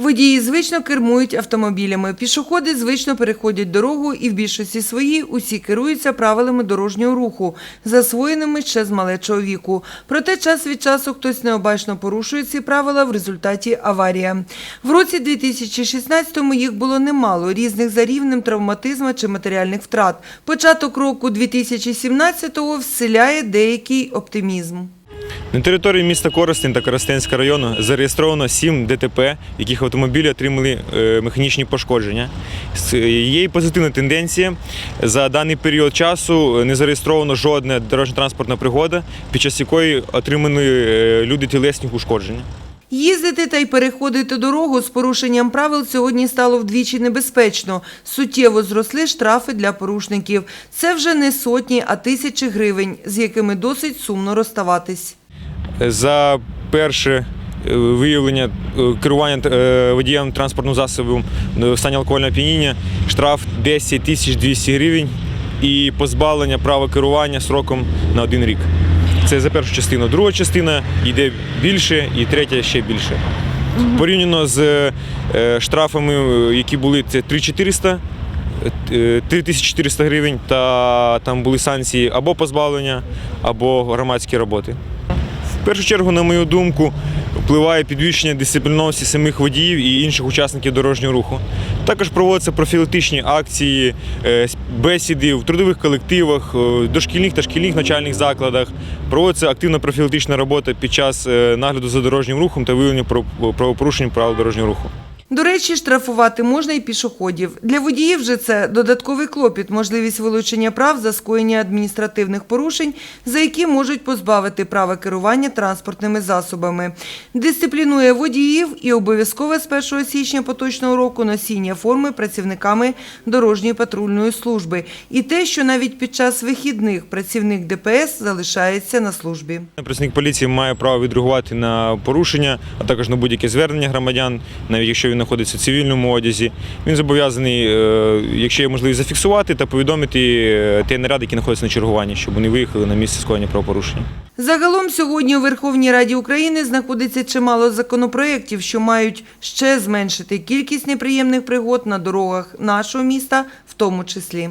Водії звично кермують автомобілями. Пішоходи звично переходять дорогу і в більшості своїй усі керуються правилами дорожнього руху, засвоєними ще з малечого віку. Проте час від часу хтось необачно порушує ці правила в результаті аварія. В році 2016-му їх було немало різних за рівнем травматизму чи матеріальних втрат. Початок року 2017-го вселяє деякий оптимізм. На території міста Коростень та Коростенського району зареєстровано 7 ДТП, яких автомобілі отримали е, механічні пошкодження. Є і позитивна тенденція. За даний період часу не зареєстровано жодна дорожньо-транспортна пригода, під час якої отримані е, люди тілесні ушкодження. Їздити та й переходити дорогу з порушенням правил сьогодні стало вдвічі небезпечно. Суттєво зросли штрафи для порушників. Це вже не сотні, а тисячі гривень, з якими досить сумно розставатись. За перше е, виявлення е, керування е, водієм транспортним засобом в стані алкогольного оп'яніння штраф 10 тисяч 200 гривень і позбавлення права керування сроком на один рік. Це за першу частину. Друга частина йде більше і третя ще більше. Порівняно з штрафами, які були це 3400, е, 3400 гривень, та там були санкції або позбавлення, або громадські роботи. В першу чергу, на мою думку, впливає підвищення дисциплінованості самих водіїв і інших учасників дорожнього руху. Також проводяться профілактичні акції, е, бесіди в трудових колективах, е, дошкільних та шкільних навчальних закладах. Проводиться активна профілактична робота під час е, нагляду за дорожнім рухом та виявлення прав- правопорушень правил дорожнього руху. До речі, штрафувати можна і пішоходів. Для водіїв же це додатковий клопіт, можливість вилучення прав за скоєння адміністративних порушень, за які можуть позбавити права керування транспортними засобами. Дисциплінує водіїв і обов'язкове з 1 січня поточного року носіння форми працівниками дорожньої патрульної служби. І те, що навіть під час вихідних працівник ДПС залишається на службі. Працівник поліції має право відреагувати на порушення, а також на будь-яке звернення громадян, навіть якщо він знаходиться в цивільному одязі. Він зобов'язаний, е, якщо є можливість, зафіксувати та повідомити е, ті наряди, які знаходяться на чергуванні, щоб вони виїхали на місце скоєння правопорушення. Загалом сьогодні у Верховній Раді України знаходиться чимало законопроєктів, що мають ще зменшити кількість неприємних пригод на дорогах нашого міста в тому числі.